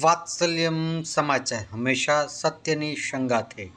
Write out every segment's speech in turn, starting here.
વાત્સલ્યમ સમાચાર હંમેશા સત્યની સંગાથે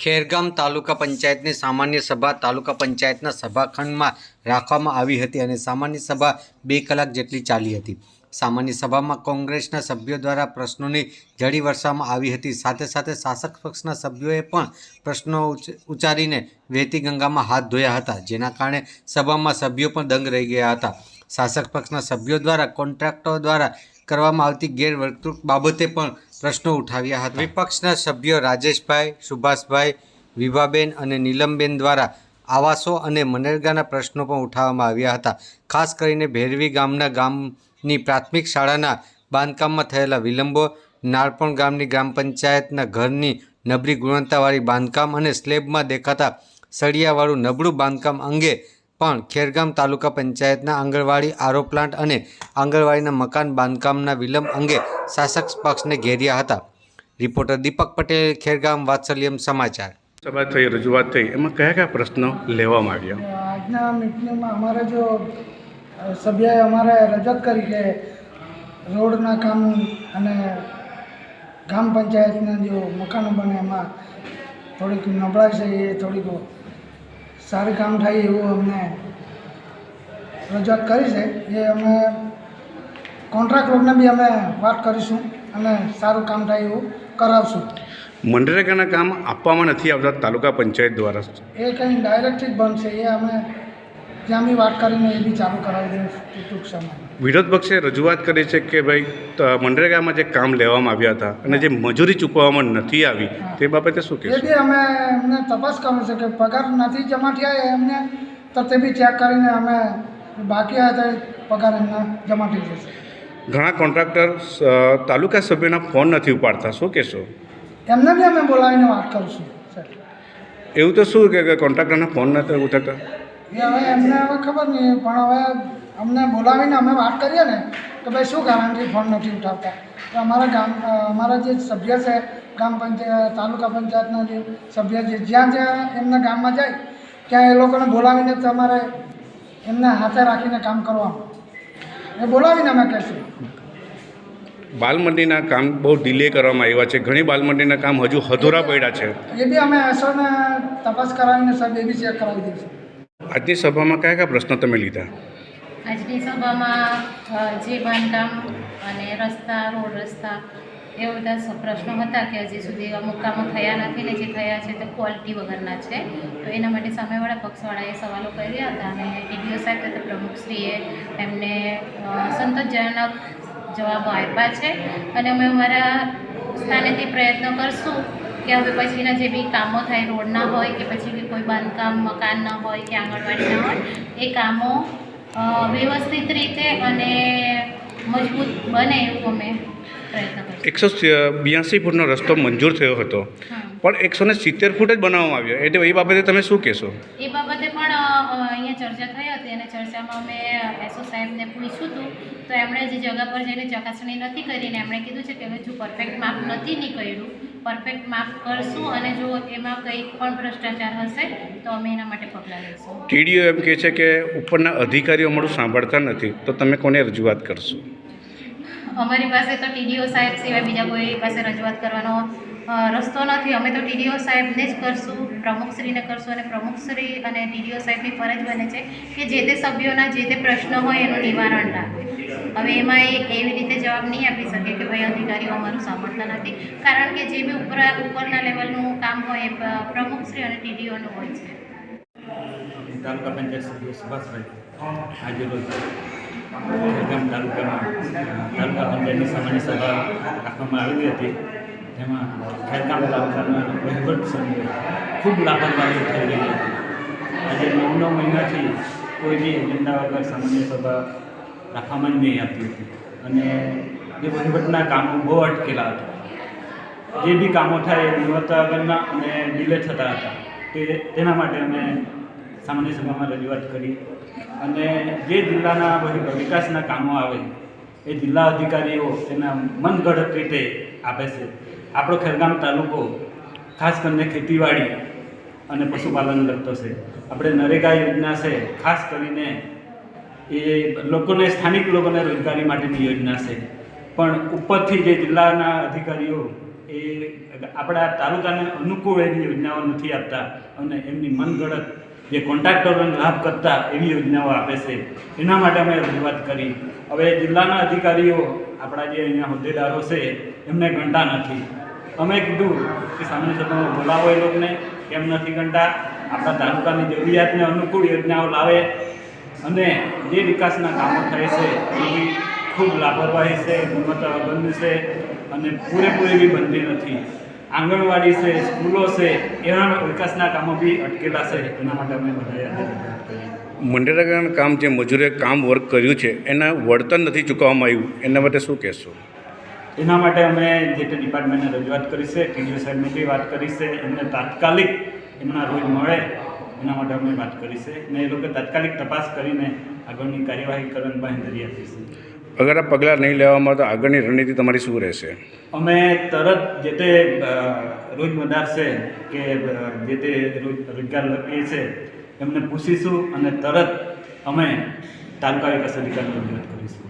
ખેરગામ તાલુકા પંચાયતની સામાન્ય સભા તાલુકા પંચાયતના સભાખંડમાં રાખવામાં આવી હતી અને સામાન્ય સભા બે કલાક જેટલી ચાલી હતી. સામાન્ય સભામાં કોંગ્રેસના સભ્યો દ્વારા પ્રશ્નોની જડી વરસાવવામાં આવી હતી. સાથે સાથે શાસક પક્ષના સભ્યોએ પણ પ્રશ્નો ઉચ્ચ- ઉચ્ચારીને વહેતી ગંગામાં હાથ ધોયા હતા, જેના કારણે સભામાં સભ્યો પણ દંગ રહી ગયા હતા. શાસક પક્ષના સભ્યો દ્વારા કોન્ટ્રાક્ટરો દ્વારા કરવામાં આવતી ગેરવર્તણૂક બાબતે પણ પ્રશ્નો ઉઠાવ્યા હતા. વિપક્ષના સભ્યો રાજેશભાઈ, સુભાષભાઈ વિભાબેન અને નીલમબેન દ્વારા આવાસો અને મનરેગાના પ્રશ્નો પણ ઉઠાવવામાં આવ્યા હતા. ખાસ કરીને ભેરવી ગામના ગામની પ્રાથમિક શાળાના બાંધકામમાં થયેલા વિલંબો, નાળપણ ગામની ગ્રામ પંચાયતના ઘરની નબળી ગુણવત્તાવાળી બાંધકામ અને સ્લેબમાં દેખાતા સળિયાવાળું નબળું બાંધકામ અંગે પણ ખેરગામ તાલુકા પંચાયતના આંગણવાડી આરો પ્લાન્ટ અને આંગણવાડીના મકાન બાંધકામના વિલંબ અંગે શાસક પક્ષને ઘેર્યા હતા. રિપોર્ટર દીપક પટેલ ખેરગામ વાત્સલ્યમ સમાચાર. સભા થઈ રજૂઆત થઈ એમાં કયા કયા પ્રશ્નો લેવામાં આવ્યા? આજના મિટિંગમાં અમારે જો સભ્યએ અમારે રજૂઆત કરી કે રોડના કામ અને ગ્રામ પંચાયતના જો મકાનો બને એમાં થોડીક નબળાઈ છે એ થોડીક સારું કામ થાય એવું અમને રજૂઆત કરી છે. એ અમે કોન્ટ્રાક્ટ લોકોને બી અમે વાત કરીશું અને સારું કામ થાય એવું કરાવશું. મનરેગાના કામ આપવામાં નથી આવતા તાલુકા પંચાયત દ્વારા. એ કંઈ ડાયરેક્ટથી જ બંધ છે. એ અમે ત્યાં બી વાત કરીને એ બી ચાલુ કરાવી દઈશું. ટૂંક સમયમાં. વિરોધ પક્ષે રજૂઆત કરી છે કે ભાઈ મનરેગામાં જે કામ લેવામાં આવ્યા હતા અને જે મજૂરી ચૂકવવામાં નથી આવી તે બાબતે શું એ અમે એમને તપાસ કરવું છે કે પગાર નથી જમા થયા એમને તો તે બી ચેક કરીને અમે બાકી હતા પગાર એમને જમા થઈ જશે. ઘણા કોન્ટ્રાક્ટર તાલુકા સભ્યોના ફોન નથી ઉપાડતા શું કહેશો? એમને બી અમે બોલાવીને વાત કરીશું એવું તો શું કે કે કોન્ટ્રાક્ટરના ફોન નથી ઉઠાતા એ હવે એમને હવે ખબર નહીં પણ હવે અમને બોલાવીને અમે વાત કરીએ ને કે ભાઈ શું ગારંટી ફોન નથી ઉઠાવતા? તો અમારા ગામ અમારા જે સભ્ય છે ગ્રામ પંચાયત તાલુકા પંચાયતના જે સભ્ય છે જ્યાં જ્યાં એમના ગામમાં જાય ત્યાં એ લોકોને બોલાવીને તમારે એમને હાથે રાખીને કામ કરવાનું. એ બોલાવીને અમે કહેશું. બાલમંડીના કામ બહુ ડિલે કરવામાં આવ્યા છે. ઘણી બાલમંડીના કામ હજુ અધૂરા પડ્યા છે. એ બી અમે તપાસ કરાવીને સાહેબ એ બી ચેક કરાવી દઈશું. આજની સભામાં કયા કયા પ્રશ્નો તમે લીધા? આજની સભામાં જે બાંધકામ અને રસ્તા, રોડ રસ્તા, એ બધા પ્રશ્નો હતા કે હજી સુધી અમુક કામો થયા નથી ને જે થયા છે તે ક્વોલિટી વગરના છે. તો એના માટે સામેવાળા પક્ષવાળાએ સવાલો કર્યા હતા અને ડીડીઓ સાહેબ તથા પ્રમુખશ્રીએ એમને સંતોષજનક જવાબો આપ્યા છે. અને અમે અમારા સ્થાનેથી પ્રયત્ન કરશું કે હવે પછીના જે બી કામો થાય રોડના હોય કે પછી કોઈ બાંધકામ મકાનના હોય કે આંગણવાડીના હોય, એ કામો વ્યવસ્થિત રીતે અને મજબૂત બને એવું અમે એકસો બ્યાસી ફૂટનો રસ્તો મંજૂર થયો હતો. પણ એકસો ને સિત્તેર ફૂટ જ બનાવવામાં આવ્યો. એટલે એ બાબતે તમે શું કહેશો? એ બાબતે પણ અહીંયા ચર્ચા થઈ હતી અને ચર્ચામાં અમે એસઓ સાહેબને પૂછ્યું હતું. તો એમણે જે જગા પર જઈને ચકાસણી નથી કરીને એમણે કીધું છે કે હજુ પરફેક્ટ માપ નથી નીકળ્યું પરફેક્ટ માપ કરશું અને જો એમાં કંઈ પણ ભ્રષ્ટાચાર હશે તો અમે એના માટે પગલાં લઈશું ટીડીઓ એમ કહે છે કે ઉપરના અધિકારીઓ અમારું સાંભળતા નથી તો તમે કોને રજૂઆત કરશો? અમારી પાસે તો ટીડીઓ સાહેબ સિવાય બીજા કોઈ પાસે રજૂઆત કરવાનો રસ્તો નથી. અમે તો ટીડીઓ સાહેબને જ કરશું, પ્રમુખશ્રીને કરશું અને પ્રમુખશ્રી અને ટીડીઓ સાહેબની ફરજ બને છે કે જે તે સભ્યોના જે તે પ્રશ્નો હોય એનું નિવારણ લાવે હવે એમાં એ એવી રીતે જવાબ નહીં આપી શકે કે ભાઈ અધિકારીઓ અમારું સાંભળતા નથી. કારણ કે જે બી ઉપર, ઉપરના લેવલનું કામ હોય એ પ્રમુખશ્રી અને ટીડીઓનું હોય છે. તાલુકા પંચાયત સભ્ય સુભાષભાઈ તાલુકા પંચાયતની સામાન્ય સભા રાખવામાં આવેલી હતી. તેમાં ખેરગામ તાલુકાના વહીવટ સમય ખૂબ લાપરવાહી થઈ રહી હતી. આજે નવ નવ મહિનાથી કોઈ બી એજન્ડા વગર સામાન્ય સભા રાખવામાં જ નહીં આવતી હતી. અને જે વહીવટના કામો બહુ અટકેલા હતા. જે બી કામો થાય એ ગુણવત્તા વગરના અને ડિલે થતા હતા. તે તેના માટે અમે સામાન્ય સભામાં રજૂઆત કરી. અને જે જિલ્લાના વિકાસના કામો આવે, એ જિલ્લા અધિકારીઓ તેના મનગઢત રીતે આપે છે. આપણો ખેરગામ તાલુકો, ખાસ કરીને ખેતીવાડી અને પશુપાલન લગતો છે. આપણે નરેગા યોજના છે, ખાસ કરીને એ લોકોને, સ્થાનિક લોકોને રોજગારી માટેની યોજના છે. પણ ઉપરથી જે જિલ્લાના અધિકારીઓ એ આપણા તાલુકાને અનુકૂળ એવી યોજનાઓ નથી આપતા અને એમની મનગળત જે કોન્ટ્રાક્ટરોને લાભ કરતા એવી યોજનાઓ આપે છે. એના માટે અમે રજૂઆત કરી. હવે જિલ્લાના અધિકારીઓ, આપણા જે અહીંયા હોદ્દેદારો છે, એમને ગણતા નથી. અમે કીધું કે સામાન્ય સભામાં બોલાવો એ લોકોને, કેમ નથી ગણતા આપણા તાલુકાની જરૂરિયાતને અનુકૂળ યોજનાઓ લાવે અને જે વિકાસના કામો થાય છે એ ખૂબ લાપરવાહી છે ગુણવત્તા વગરની છે અને પૂરેપૂરી બી બનતી નથી. આંગણવાડી છે, સ્કૂલો છે એના વિકાસના કામો બી અટકેલા છે, એના માટે અમે બધા મનરેગાનું કામ જે મજૂરે કામ વર્ક કર્યું છે, એના વળતર નથી ચૂકવવામાં આવ્યું, એના માટે શું કહેશો? એના માટે અમે જે તે ડિપાર્ટમેન્ટને રજૂઆત કરી છે ટીડીઓ સાહેબને બી વાત કરી છે એમને તાત્કાલિક એમના રોજ મળે એના માટે અમે વાત કરી છે. ને એ લોકો તાત્કાલિક તપાસ કરીને આગળની કાર્યવાહી કરવાની બાંહેધરી આપી છે. અગર આ પગલાં નહીં લેવામાં તો આગળની રણનીતિ તમારી શું રહેશે? અમે તરત જે તે રોજ રોજમદાર છે કે જે તે રોજગાર લખીએ છે એમને પૂછીશું અને તરત અમે તાલુકા વિકાસ અધિકારીને રજૂઆત કરીશું.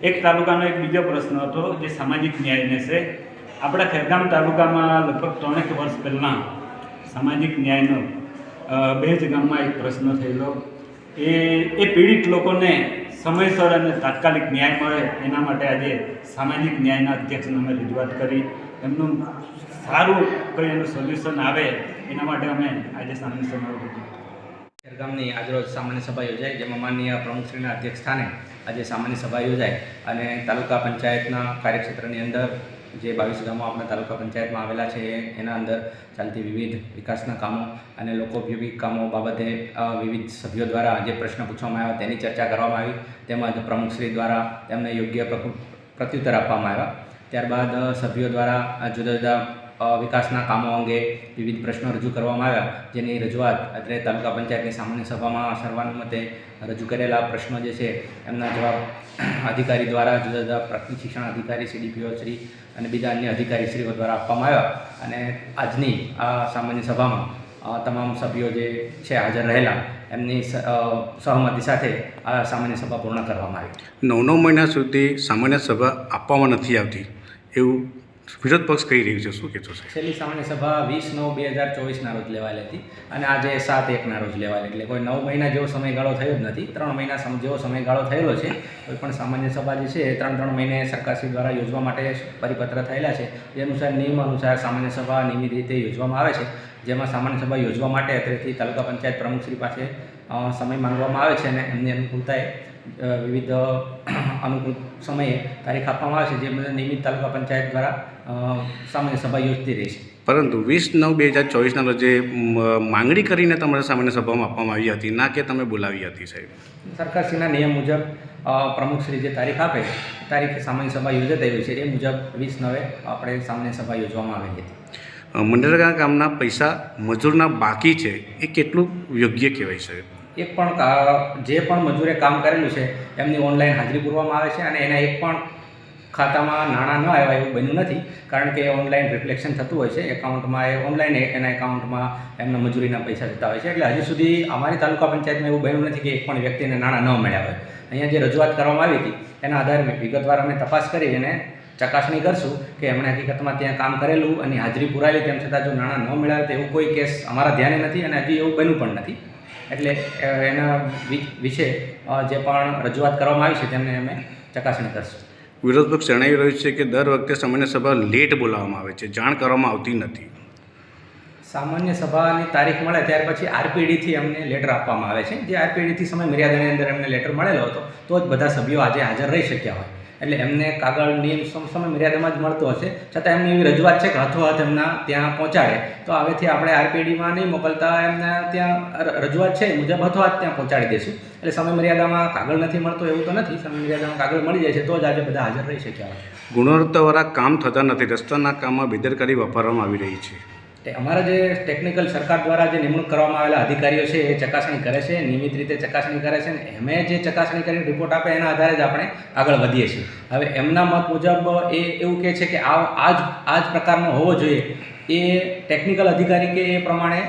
એક તાલુકાનો એક બીજો પ્રશ્ન હતો જે સામાજિક ન્યાયને છે. આપણા ખેરગામ તાલુકામાં લગભગ ત્રણેક વર્ષ પહેલાં સામાજિક ન્યાયનો બેજ ગામમાં એક પ્રશ્ન થયેલો. એ એ પીડિત લોકોને સમયસર અને તાત્કાલિક ન્યાય મળે એના માટે આજે સામાજિક ન્યાયના અધ્યક્ષને અમે રજૂઆત કરી. એમનું સારું કંઈ એનું સોલ્યુશન આવે એના માટે અમે આજે સામાન્ય રજૂઆત ગામની આજરોજ સામાન્ય સભા યોજાઈ, જેમાં માનનીય પ્રમુખશ્રીના અધ્યક્ષ સ્થાને આજે સામાન્ય સભા યોજાઈ અને તાલુકા પંચાયતના કાર્યક્ષેત્રની અંદર જે બાવીસ ગામો આપણા તાલુકા પંચાયતમાં આવેલા છે એના અંદર ચાલતી વિવિધ વિકાસના કામો અને લોકોપયોગી કામો બાબતે વિવિધ સભ્યો દ્વારા જે પ્રશ્ન પૂછવામાં આવ્યા તેની ચર્ચા કરવામાં આવી. તેમજ પ્રમુખશ્રી દ્વારા તેમને યોગ્ય પ્રત્યુત્તર આપવામાં આવ્યા. ત્યારબાદ સભ્યો દ્વારા જુદા જુદા વિકાસના કામો અંગે વિવિધ પ્રશ્નો રજૂ કરવામાં આવ્યા. જેની રજૂઆત એટલે તાલુકા પંચાયતની સામાન્ય સભામાં સર્વાનુમતે રજૂ કરેલા પ્રશ્નો જે છે, એમના જવાબ અધિકારી દ્વારા જુદા જુદા પ્રાથમિક શિક્ષણ અધિકારી, સીડીપીઓ શ્રી અને બીજા અન્ય અધિકારીશ્રીઓ દ્વારા આપવામાં આવ્યા. અને આજની આ સામાન્ય સભામાં તમામ સભ્યો જે છે હાજર રહેલા, એમની સહમતી સાથે આ સામાન્ય સભા પૂર્ણ કરવામાં આવી. નવ નવ મહિના સુધી સામાન્ય સભા આપવામાં નથી આવતી. એવું વિરોધ પક્ષ કહી રહ્યું છે? શું કહેશો છેલ્લી સામાન્ય સભા વીસ નવ બે હજાર ચોવીસના રોજ લેવાયેલી હતી અને આજે સાત એકના રોજ લેવાયેલી, એટલે કોઈ નવ મહિના જેવો સમયગાળો થયો જ નથી. ત્રણ મહિના જેવો સમયગાળો થયેલો છે, કોઈ પણ સામાન્ય સભા જે છે એ ત્રણ ત્રણ મહિને સરકારશ્રી દ્વારા યોજવા માટે પરિપત્ર થયેલા છે. જે અનુસાર, નિયમ અનુસાર સામાન્ય સભા નિયમિત રીતે યોજવામાં આવે છે. જેમાં સામાન્ય સભા યોજવા માટે અત્રેથી તાલુકા પંચાયત પ્રમુખશ્રી પાસે સમય માંગવામાં આવે છે અને એમની અનુકૂળતાએ વિવિધ અનુકૂળ સમયે તારીખ આપવામાં આવે છે જે બધા નિયમિત તાલુકા પંચાયત દ્વારા સામાન્ય સભા યોજતી રહી છે. પરંતુ વીસ નવ બે હજાર ચોવીસના રોજે માંગણી કરીને તમારે સામાન્ય સભામાં આપવામાં આવી હતી ના કે તમે બોલાવી હતી સાહેબ? સરકારશ્રીના નિયમ મુજબ પ્રમુખશ્રી જે તારીખ આપે તારીખે સામાન્ય સભા યોજાતી હોય છે એ મુજબ વીસ નવે આપણે સામાન્ય સભા યોજવામાં આવેલી હતી. મંડરગા ગામના પૈસા મજૂરના બાકી છે એ કેટલું યોગ્ય કહેવાય સાહેબ? એક પણ જે પણ મજૂરે કામ કરેલું છે, એમની ઓનલાઈન હાજરી પૂરવામાં આવે છે અને એના એક પણ ખાતામાં નાણાં ન આવ્યા એવું બન્યું નથી, કારણ કે ઓનલાઈન રિફ્લેક્શન થતું હોય છે એકાઉન્ટમાં એ ઓનલાઈન એના એકાઉન્ટમાં એમના મજૂરીના પૈસા જતા હોય છે. એટલે હજી સુધી અમારી તાલુકા પંચાયતમાં એવું બન્યું નથી કે એક પણ વ્યક્તિને નાણાં ન મળ્યા હોય. અહીંયા જે રજૂઆત કરવામાં આવી હતી, એના આધારે વિગતવાર અમે તપાસ કરી અને ચકાસણી કરશું કે એમણે હકીકતમાં ત્યાં કામ કરેલું અને હાજરી પુરાયેલી તેમ છતાં જો નાણાં ન મળ્યા તો એવું કોઈ કેસ અમારા ધ્યાને નથી અને હજી એવું બન્યું પણ નથી. એટલે એના વિશે જે પણ રજૂઆત કરવામાં આવી છે તેમને અમે ચકાસણી કરશું. વિરોધ પક્ષ જણાવી રહ્યું છે કે દર વખતે સામાન્ય સભા લેટ બોલાવવામાં આવે છે જાણ કરવામાં આવતી નથી. સામાન્ય સભાની તારીખ મળે ત્યાર પછી આરપીડીથી અમને લેટર આપવામાં આવે છે. જે આરપીડીથી સમય મર્યાદાની અંદર અમને લેટર મળેલો હતો તો જ બધા સભ્યો આજે હાજર રહી શક્યા હોય. એટલે એમને કાગળ નિયમ સમ- સમય મર્યાદામાં જ મળતો હશે. છતાં એમની એવી રજૂઆત છે કે હાથોહાથ એમના ત્યાં પહોંચાડે. તો હવેથી આપણે આરપીડીમાં નહીં મોકલતા એમને ત્યાં રજૂઆત છે મુજબ હાથોહાથ ત્યાં પહોંચાડી દઈશું એટલે સમય મર્યાદામાં કાગળ નથી મળતો એવું તો નથી. સમય મર્યાદામાં કાગળ મળી જાય છે તો જ આજે બધા હાજર રહી શક્યા ગુણવત્તાવાળા કામ થતા નથી. રસ્તાના કામમાં બેદરકારી વાપરવામાં આવી રહી છે. તે અમારા જે ટેકનિકલ સરકાર દ્વારા જે નિમણૂક કરવામાં આવેલા અધિકારીઓ છે, એ ચકાસણી કરે છે, નિયમિત રીતે ચકાસણી કરે છે, અને એમે જે ચકાસણી કરીને રિપોર્ટ આપે, એના આધારે જ આપણે આગળ વધીએ છીએ. હવે એમના મત મુજબ એ એવું કહે છે કે આ આ જ આ જ પ્રકારનો હોવો જોઈએ. એ ટેકનિકલ અધિકારી કે એ પ્રમાણે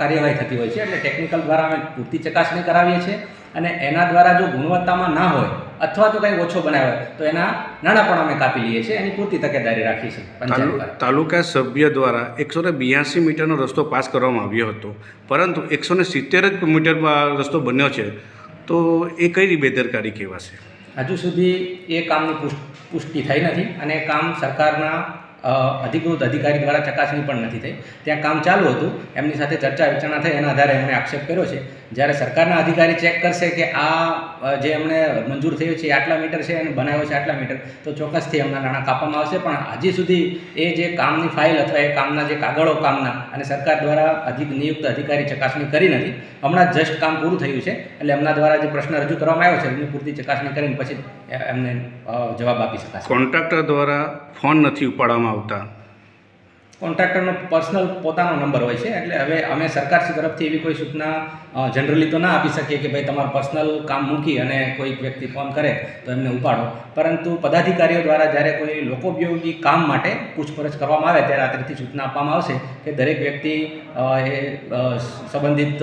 કાર્યવાહી થતી હોય છે, એટલે ટેકનિકલ દ્વારા અમે પૂરતી ચકાસણી કરાવીએ છીએ, અને એના દ્વારા જો ગુણવત્તામાં ના હોય અથવા તો કંઈ ઓછો બનાવ્યો તો એના નાણાં પણ અમે કાપી લઈએ છીએ એની પૂરતી તકેદારી રાખી છે પંચાયત તાલુકા સભ્ય દ્વારા એકસો ને બ્યાસી મીટરનો રસ્તો પાસ કરવામાં આવ્યો હતો પરંતુ એકસો ને સિત્તેર જ મીટર રસ્તો બન્યો છે તો એ કઈ રીતે બેદરકારી કહેવાશે? હજુ સુધી એ કામની પુષ- પુષ્ટિ થઈ નથી અને એ કામ સરકારના અધિકૃત અધિકારી દ્વારા ચકાસણી પણ નથી થઈ. ત્યાં કામ ચાલુ હતું એમની સાથે ચર્ચા વિચારણા થઈ એના આધારે એમણે આક્ષેપ કર્યો છે જ્યારે સરકારના અધિકારી ચેક કરશે કે આ જે એમણે મંજૂર થયું છે આટલા મીટર છે અને બનાવ્યો છે આટલા મીટર, તો ચોક્કસથી એમના નાણાં કાપવામાં આવશે. પણ હજી સુધી એ જે કામની ફાઇલ અથવા એ કામના જે કાગળો કામના અને સરકાર દ્વારા અધિક, નિયુક્ત અધિકારી ચકાસણી કરી નથી. હમણાં જસ્ટ કામ પૂરું થયું છે એટલે એમના દ્વારા જે પ્રશ્ન રજૂ કરવામાં આવ્યો છે, એમની પૂરતી ચકાસણી કરીને પછી એમને જવાબ આપી શકાશે. કોન્ટ્રાક્ટર દ્વારા ફોન નથી ઉપાડવામાં આવતા. કોન્ટ્રાક્ટરનો પર્સનલ પોતાનો નંબર હોય છે, એટલે હવે અમે સરકાર તરફથી એવી કોઈ સૂચના જનરલી તો ના આપી શકીએ કે ભાઈ તમારું પર્સનલ કામ મૂકી અને કોઈક વ્યક્તિ ફોન કરે તો એમને ઉપાડો. પરંતુ પદાધિકારીઓ દ્વારા જ્યારે કોઈ લોકોપયોગી કામ માટે પૂછપરછ કરવામાં આવે ત્યારે આ સૂચના આપવામાં આવશે કે દરેક વ્યક્તિ એ સંબંધિત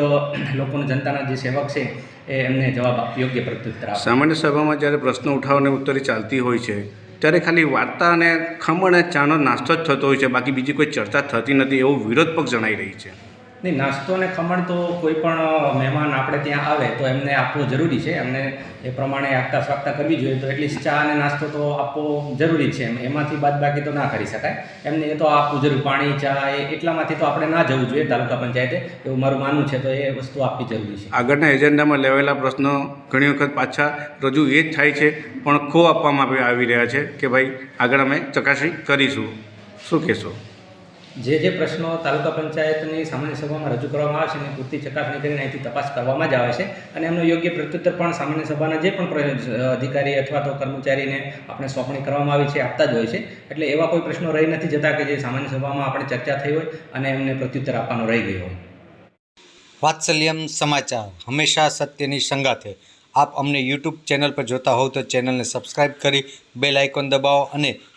લોકોના જનતાના જે સેવક છે એ એમને જવાબ યોગ્ય પ્રત્યુત્તર સામાન્ય સભામાં જ્યારે પ્રશ્ન ઉઠાવવાની ઉત્તરી ચાલતી હોય છે ત્યારે ખાલી વાર્તા અને ખમણ અને ચાનો નાસ્તો જ થતો હોય છે, બાકી બીજી કોઈ ચર્ચા થતી નથી, એવો વિરોધ પક્ષ જણાઈ રહી છે. નહીં, નાસ્તો ને ખમણ તો કોઈ પણ મહેમાન આપણે ત્યાં આવે તો એમને આપવો જરૂરી છે. એમને એ પ્રમાણે આગતા સ્વાગતા કરવી જોઈએ. તો એટલીસ્ટ ચા અને નાસ્તો તો આપવો જરૂરી છે. એમ, એમાંથી બાદ બાકી તો ના કરી શકાય. એમને એ તો આપવું જરૂર. પાણી, ચા એ એટલામાંથી તો આપણે ના જવું જોઈએ તાલુકા પંચાયતે. એવું મારું માનવું છે તો એ વસ્તુ આપવી જરૂરી છે. આગળના એજન્ડામાં લેવાયેલા પ્રશ્નો ઘણી વખત પાછા રજૂ એ જ થાય છે, પણ ખો આપવામાં આવી રહ્યા છે કે ભાઈ આગળ અમે ચકાસણી કરીશું. શું કહેશો? જે જે પ્રશ્નો તાલુકા પંચાયતની સામાન્ય સભામાં રજૂ કરવામાં આવે છે એની પૂરતી ચકાસણી કરીને અહીંથી તપાસ કરવામાં જ આવે છે. અને એમનો યોગ્ય પ્રત્યુત્તર પણ સામાન્ય સભાના જે પણ અધિકારી અથવા તો કર્મચારીને આપણે સોંપણી કરવામાં આવી છે, આપતા જ હોય છે. એટલે એવા કોઈ પ્રશ્નો રહી નથી જતા કે જે સામાન્ય સભામાં આપણે ચર્ચા થઈ હોય અને એમને પ્રત્યુત્તર આપવાનો રહી ગયો હોય. વાત્સલ્યમ સમાચાર. હંમેશા સત્યની સંગાથે. આપ અમને યુટ્યુબ ચેનલ પર જોતા હોવ તો ચેનલને સબસ્ક્રાઈબ કરી બેલ આઇકોન દબાવો અને